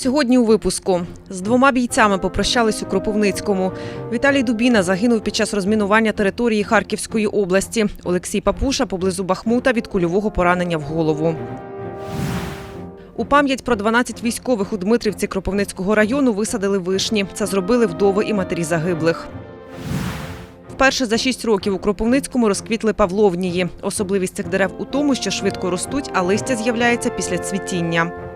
Сьогодні у випуску з двома бійцями попрощались у Кропивницькому. Віталій Дубіна загинув під час розмінування території Харківської області. Олексій Папуша поблизу Бахмута від кульового поранення в голову. У пам'ять про 12 військових у Дмитрівці Кропивницького району висадили вишні. Це зробили вдови і матері загиблих. Вперше за 6 років у Кропивницькому розквітли павловнії. Особливість цих дерев у тому, що швидко ростуть, а листя з'являється після цвітіння.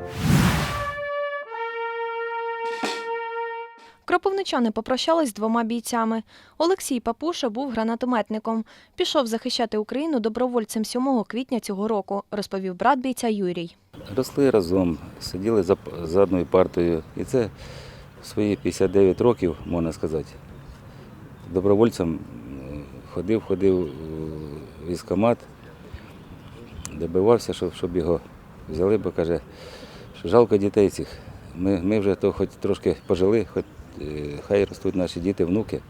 Кропивничани попрощались з двома бійцями. Олексій Папуша був гранатометником. Пішов захищати Україну добровольцем 7 квітня цього року, розповів брат бійця Юрій. Росли разом, сиділи за, за одною партою. І це в свої 59 років, можна сказати. Добровольцем е, ходив, ходив у військкомат, добивався, щоб, його взяли, бо каже, що жалко дітей цих. Ми, ми вже то хоч трошки пожили, хоч е, хай ростуть наші діти, внуки.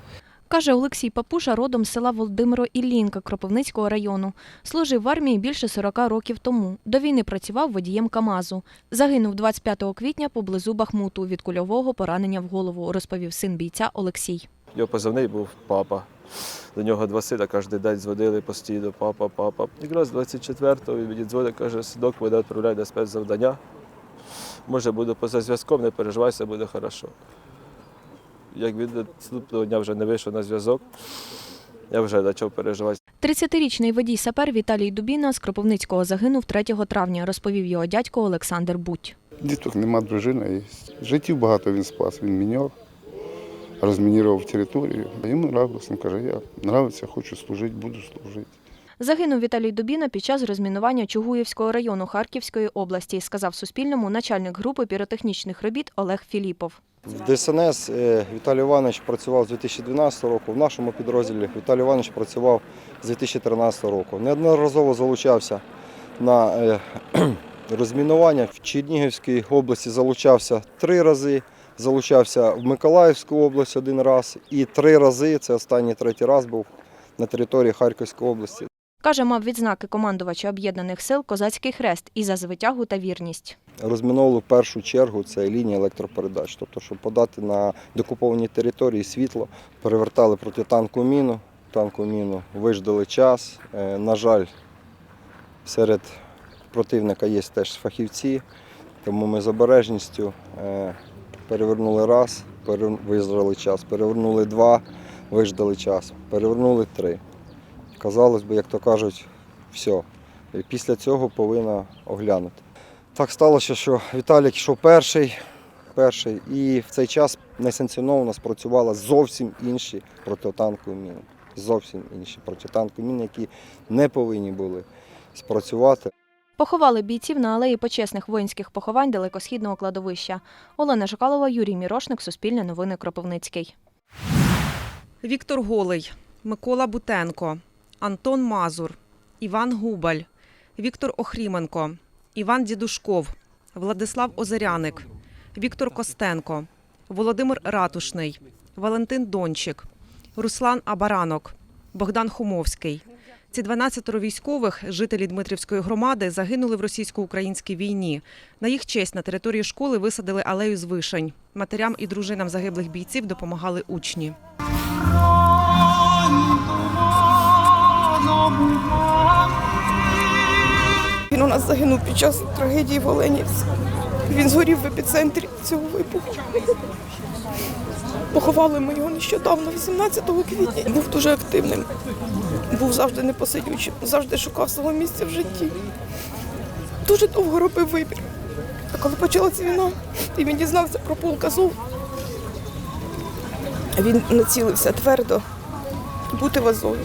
Каже Олексій Папуша родом з села Володимиро Іллінка Кропивницького району. Служив в армії більше 40 років тому. До війни працював водієм КАМАЗу. Загинув 25 квітня поблизу Бахмуту від кульового поранення в голову, розповів син бійця Олексій. Його позивний був папа. До нього два сина кожен день дзвонили постійно, папа, папа. Якраз 24-го він мені дзвонить, каже, синок мене відправляє на спецзавдання. Може, буду поза зв'язком, не переживайся, буде хорошо. Як він наступного дня вже не вийшов на зв'язок, я вже почав переживати. 30-річний водій сапер Віталій Дубіна з Кропивницького загинув 3 травня, розповів його дядько Олександр Будь. Діток нема, дружина є. Життів багато він спас, він міньор, розмінірував територію. А Йому нравилось, він каже, я нравиться, хочу служити, буду служити. Загинув Віталій Дубіна під час розмінування Чугуївського району Харківської області, сказав Суспільному начальник групи піротехнічних робіт Олег Філіпов. В ДСНС е, Віталій Іванович працював з 2012 року. В нашому підрозділі Віталій Іванович працював з 2013 року. Неодноразово залучався на е, розмінування. В Чернігівській області залучався три рази, залучався в Миколаївську область один раз і три рази, це останній третій раз був на території Харківської області. Каже, мав відзнаки командувача об'єднаних сил Козацький хрест і за звитягу та вірність. Розміновували в першу чергу це лінії електропередач. Тобто, щоб подати на докуповані території світло, перевертали протитанкову міну, танкову міну, виждали час. Е, На жаль, серед противника є теж фахівці, тому ми з обережністю е, перевернули раз, виждали час, перевернули два, виждали час, перевернули три. Казалось би, як то кажуть, все. І Після цього повинна оглянути. Так сталося, що Віталік йшов перший, перший, і в цей час несанкціоновано спрацювали зовсім інші протитанкові міни. Зовсім інші протитанкові міни, які не повинні були спрацювати. Поховали бійців на алеї почесних воїнських поховань далекосхідного кладовища. Олена Жукалова, Юрій Мірошник, Суспільне новини Кропивницький. Віктор Голий, Микола Бутенко, Антон Мазур, Іван Губаль, Віктор Охріменко, Іван Дідушков, Владислав Озеряник, Віктор Костенко, Володимир Ратушний, Валентин Дончик, Руслан Абаранок, Богдан Хумовський. Ці 12 військових, жителі Дмитрівської громади, загинули в російсько-українській війні. На їх честь на території школи висадили алею з вишень. Матерям і дружинам загиблих бійців допомагали учні. Він у нас загинув під час трагедії в Оленівці. Він згорів в епіцентрі цього вибуху. Поховали ми його нещодавно, 18 квітня. Був дуже активним, був завжди непосидючим, завжди шукав свого місця в житті. Дуже довго робив вибір. А коли почалася війна, і він дізнався про полк Азов, він націлився твердо бути в Азові.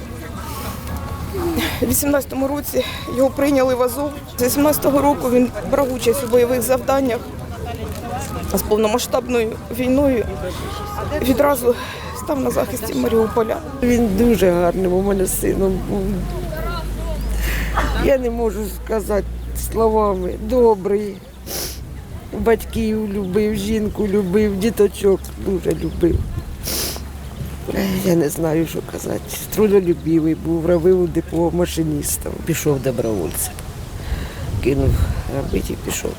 У 18-му році його прийняли в Азов. З 18-го року він брав участь у бойових завданнях. З повномасштабною війною відразу став на захисті Маріуполя. Він дуже гарним у мене сином був. Я не можу сказати словами. Добрий. Батьків любив, жінку любив, діточок дуже любив. Я не знаю, що казати. Трудолюбивий був, робив машиністом. пішов добровольцем. Кинув робити і пішов.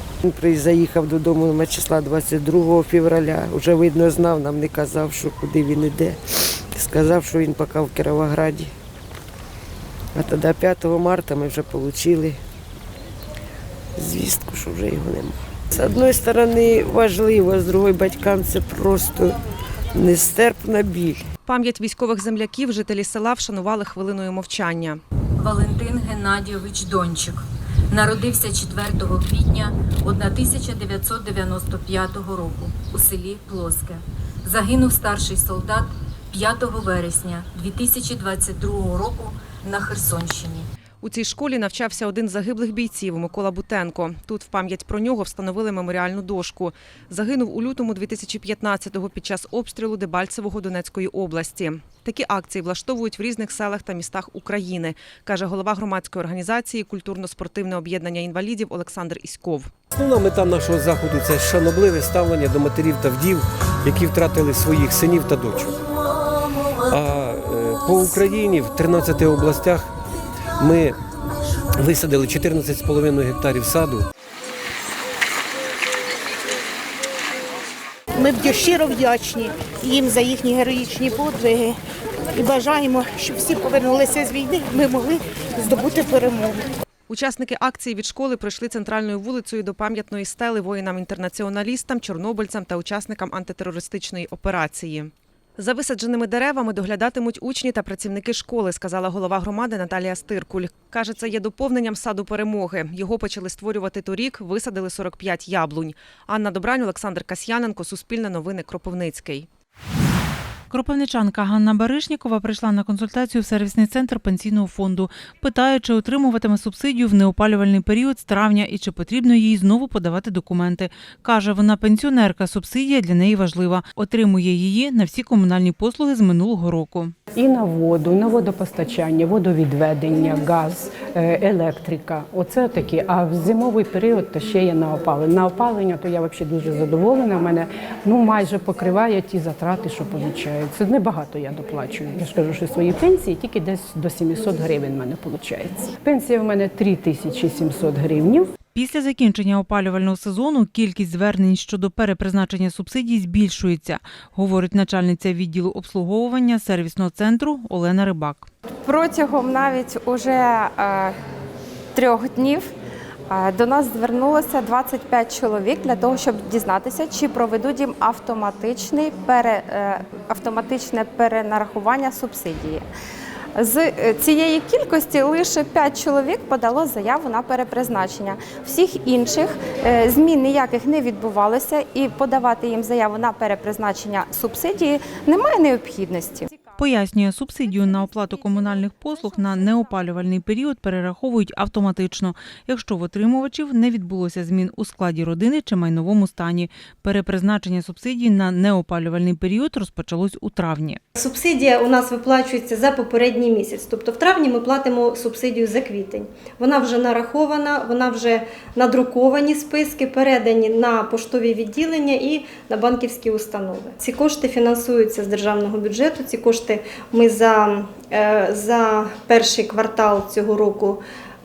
Він заїхав додому на числа 22 февраля. Вже видно знав, нам не казав, що куди він іде. Сказав, що він поки в Кіровограді. А тоді 5 марта ми вже отримали звістку, що вже його немає. З одної сторони важливо, з другої батькам це просто нестерпна біль. Пам'ять військових земляків жителі села вшанували хвилиною мовчання. Валентин Геннадійович Дончик народився 4 квітня 1995 року у селі Плоске. Загинув старший солдат 5 вересня 2022 року на Херсонщині. У цій школі навчався один загиблих бійців Микола Бутенко. Тут в пам'ять про нього встановили меморіальну дошку. Загинув у лютому 2015-го під час обстрілу Дебальцевого Донецької області. Такі акції влаштовують в різних селах та містах України, каже голова громадської організації Культурно-спортивне об'єднання інвалідів Олександр Іськов. Основна мета нашого заходу це шанобливе ставлення до матерів та вдів, які втратили своїх синів та дочок. А е, по Україні в 13 областях ми висадили 14,5 гектарів саду. Ми вдя- щиро вдячні їм за їхні героїчні подвиги і бажаємо, щоб всі повернулися з війни, ми могли здобути перемогу. Учасники акції від школи пройшли центральною вулицею до пам'ятної стели воїнам-інтернаціоналістам, чорнобильцям та учасникам антитерористичної операції. За висадженими деревами доглядатимуть учні та працівники школи, сказала голова громади Наталія Стиркуль. Каже, це є доповненням саду перемоги. Його почали створювати торік, висадили 45 яблунь. Анна Добрань, Олександр Касьяненко, Суспільне новини, Кропивницький. Кропивничанка Ганна Баришнікова прийшла на консультацію в сервісний центр пенсійного фонду. Питає, чи отримуватиме субсидію в неопалювальний період з травня і чи потрібно їй знову подавати документи. Каже, вона пенсіонерка, субсидія для неї важлива. Отримує її на всі комунальні послуги з минулого року. І на воду, на водопостачання, водовідведення, газ, е, електрика. Оце такі. А в зимовий період то ще є на опалення. На опалення то я взагалі дуже задоволена. У мене ну майже покриває ті затрати, що виходить. Це небагато я доплачую. Я ж кажу, що свої пенсії тільки десь до 700 гривень в мене виходить. Пенсія в мене 3700 гривнів. Після закінчення опалювального сезону кількість звернень щодо перепризначення субсидій збільшується, говорить начальниця відділу обслуговування сервісного центру Олена Рибак. Протягом навіть уже е, трьох днів до нас звернулося 25 чоловік для того, щоб дізнатися, чи проведуть їм автоматичний пере, е, автоматичне перенарахування субсидії. З е, цієї кількості лише 5 чоловік подало заяву на перепризначення. Всіх інших е, змін ніяких не відбувалося, і подавати їм заяву на перепризначення субсидії немає необхідності. Пояснює, субсидію на оплату комунальних послуг на неопалювальний період перераховують автоматично, якщо в отримувачів не відбулося змін у складі родини чи майновому стані. Перепризначення субсидій на неопалювальний період розпочалось у травні. Субсидія у нас виплачується за попередній місяць. Тобто в травні ми платимо субсидію за квітень. Вона вже нарахована, вона вже надруковані списки, передані на поштові відділення і на банківські установи. Ці кошти фінансуються з державного бюджету. Ці кошти ми за, е, за перший квартал цього року.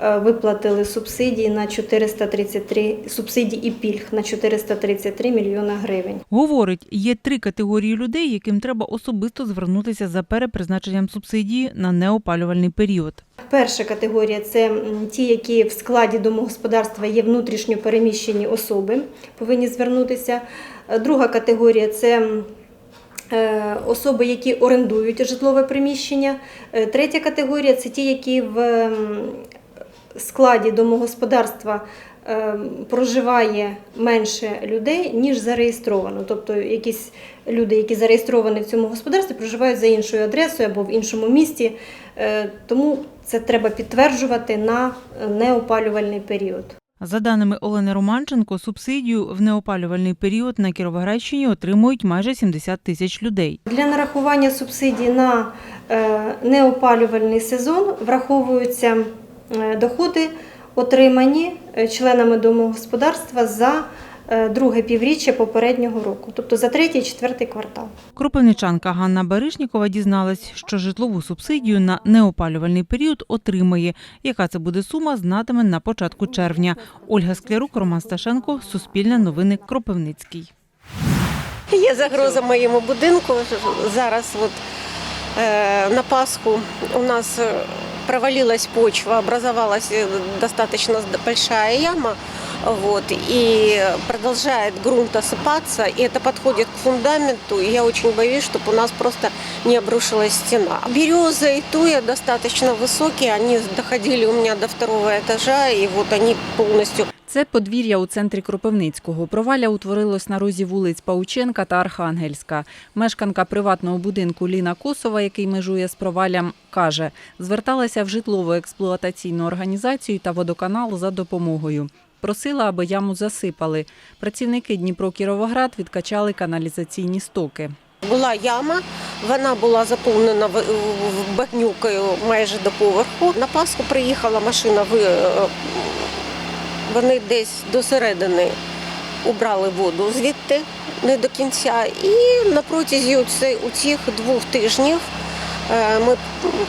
е, Виплатили субсидії на 433 субсидії і пільг на 433 мільйона гривень. Говорить, є три категорії людей, яким треба особисто звернутися за перепризначенням субсидії на неопалювальний період. Перша категорія це ті, які в складі домогосподарства є внутрішньо переміщені особи, повинні звернутися. Друга категорія це особи, які орендують житлове приміщення. Е, Третя категорія це ті, які в складі домогосподарства е, проживає менше людей, ніж зареєстровано. Тобто якісь люди, які зареєстровані в цьому господарстві, проживають за іншою адресою або в іншому місті. Е, Тому це треба підтверджувати на неопалювальний період. За даними Олени Романченко, субсидію в неопалювальний період на Кіровоградщині отримують майже 70 тисяч людей. Для нарахування субсидій на е, неопалювальний сезон враховуються е, доходи, отримані е, членами домогосподарства за друге півріччя попереднього року, тобто за третій і четвертий квартал. Кропивничанка Ганна Баришнікова дізналась, що житлову субсидію на неопалювальний період отримає. Яка це буде сума, знатиме на початку червня. Ольга Склярук, Роман Сташенко, Суспільне новини, Кропивницький. Є загроза моєму будинку. Зараз от, е, на Пасху у нас е, провалилась почва, образовалась э, достаточно большая яма Вот, и продолжает грунт осыпаться, и это подходит к фундаменту, и я очень боюсь, чтобы у нас просто не обрушилась стена. Березы и туя достаточно высокие, они доходили у меня до второго этажа, и вот они полностью Це подвір'я у центрі Кропивницького. Провалля утворилось на розі вулиць Паученка та Архангельська. Мешканка приватного будинку Ліна Косова, який межує з проваллям, каже, зверталася в житлово-експлуатаційну організацію та водоканал за допомогою. Просила, аби яму засипали. Працівники Дніпро Кіровоград відкачали каналізаційні стоки. Була яма, вона була заповнена багнюкою майже до поверху. На Пасху приїхала машина, е, вони десь до середини убрали воду звідти не до кінця. І на протязі цих двох тижнів ми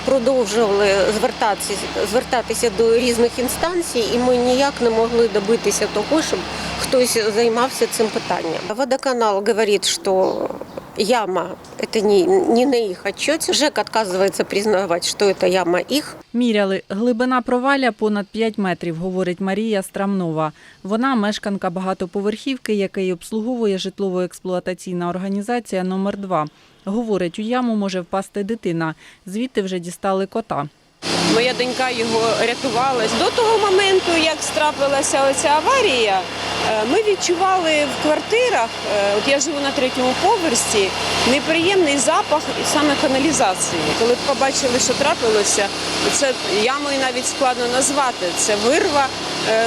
продовжували звертатися, звертатися до різних інстанцій, і ми ніяк не могли добитися того, щоб хтось займався цим питанням. Водоканал говорить, що яма это не, не на их отчете. ЖЭК отказывается признавать, что это яма их. Міряли. Глибина провалля понад 5 метрів, говорить Марія Страмнова. Вона мешканка багатоповерхівки, який обслуговує житлово-експлуатаційна організація номер 2 Говорить, у яму може впасти дитина. Звідти вже дістали кота. Моя донька його рятувала. До того моменту, як страпилася оця аварія, е, ми відчували в квартирах, е, от я живу на третьому поверсі, неприємний запах саме каналізації. Коли побачили, що трапилося, це ямою навіть складно назвати. Це вирва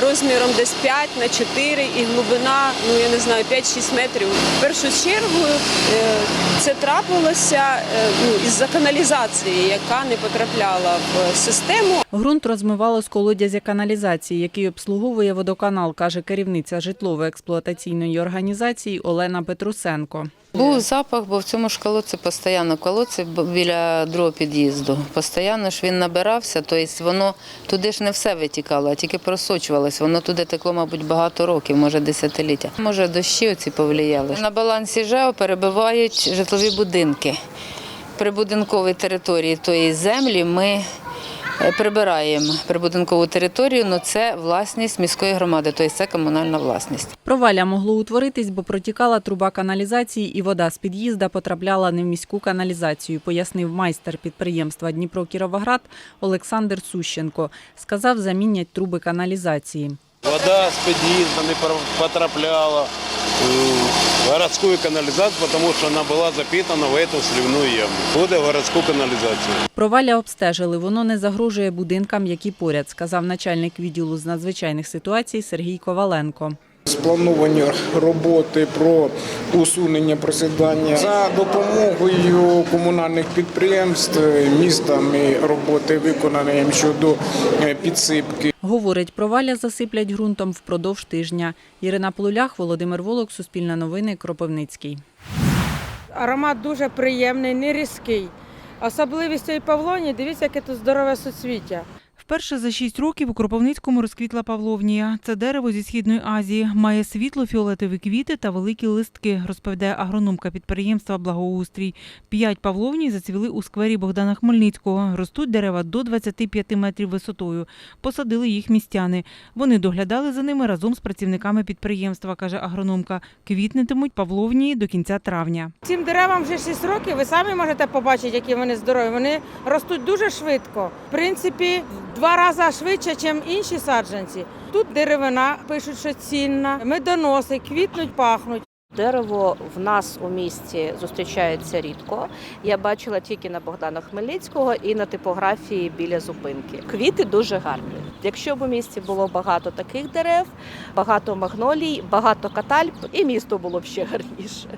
розміром десь 5 на 4 і глибина, ну я не знаю, 5-6 метрів. В першу чергу е, це трапилося е, ну, із-за каналізації, яка не потрапляла в систему. Ґрунт розмивало з колодязя каналізації, який обслуговує водоканал, каже керівниця житлово-експлуатаційної організації Олена Петрусенко. Був запах, бо в цьому ж колодці постійно колодці біля другого під'їзду. Постійно ж він набирався, тобто воно туди ж не все витікало, а тільки просочувалось. Воно туди текло, мабуть, багато років, може десятиліття. Може, дощі оці повлияли. На балансі ЖЕО перебивають житлові будинки. Прибудинковій території тої землі ми прибираємо прибудинкову територію, але це власність міської громади, тобто це комунальна власність. Провалля могло утворитись, бо протікала труба каналізації і вода з під'їзда потрапляла не в міську каналізацію, пояснив майстер підприємства Дніпро Кіровоград Олександр Сущенко. Сказав, замінять труби каналізації. Вода с подъезда не потрапляла городскую канализацию, потому что она была запитана в эту сливную яму. Буде городську канализацию. Провалля обстежили, воно не загрожує будинкам, які поряд, сказав начальник відділу з надзвичайних ситуацій Сергій Коваленко. Сплановані роботи про усунення просідання за допомогою комунальних підприємств містами роботи виконані щодо е, підсипки. Говорить, провалля засиплять ґрунтом впродовж тижня. Ірина Полулях, Володимир Волок, Суспільне новини, Кропивницький. Аромат дуже приємний, не різкий. Особливість цієї павлоні, дивіться, яке тут здорове суцвіття. Вперше за шість років у Кропивницькому розквітла павловнія. Це дерево зі східної Азії. Має світло-фіолетові квіти та великі листки, розповідає агрономка підприємства Благоустрій. П'ять павловній зацвіли у сквері Богдана Хмельницького. Ростуть дерева до 25 метрів висотою. Посадили їх містяни. Вони доглядали за ними разом з працівниками підприємства, каже агрономка. Квітнетимуть павловнії до кінця травня. Цим деревам вже 6 років. Ви самі можете побачити, які вони здорові. Вони ростуть дуже швидко. В принципі, два рази швидше, ніж інші саджанці. Тут деревина пишуть, що цінна, медоноси, квітнуть, пахнуть. Дерево в нас у місті зустрічається рідко. Я бачила тільки на Богдана Хмельницького і на типографії біля зупинки. Квіти дуже гарні. Якщо б у місті було багато таких дерев, багато магнолій, багато катальп, і місто було б ще гарніше.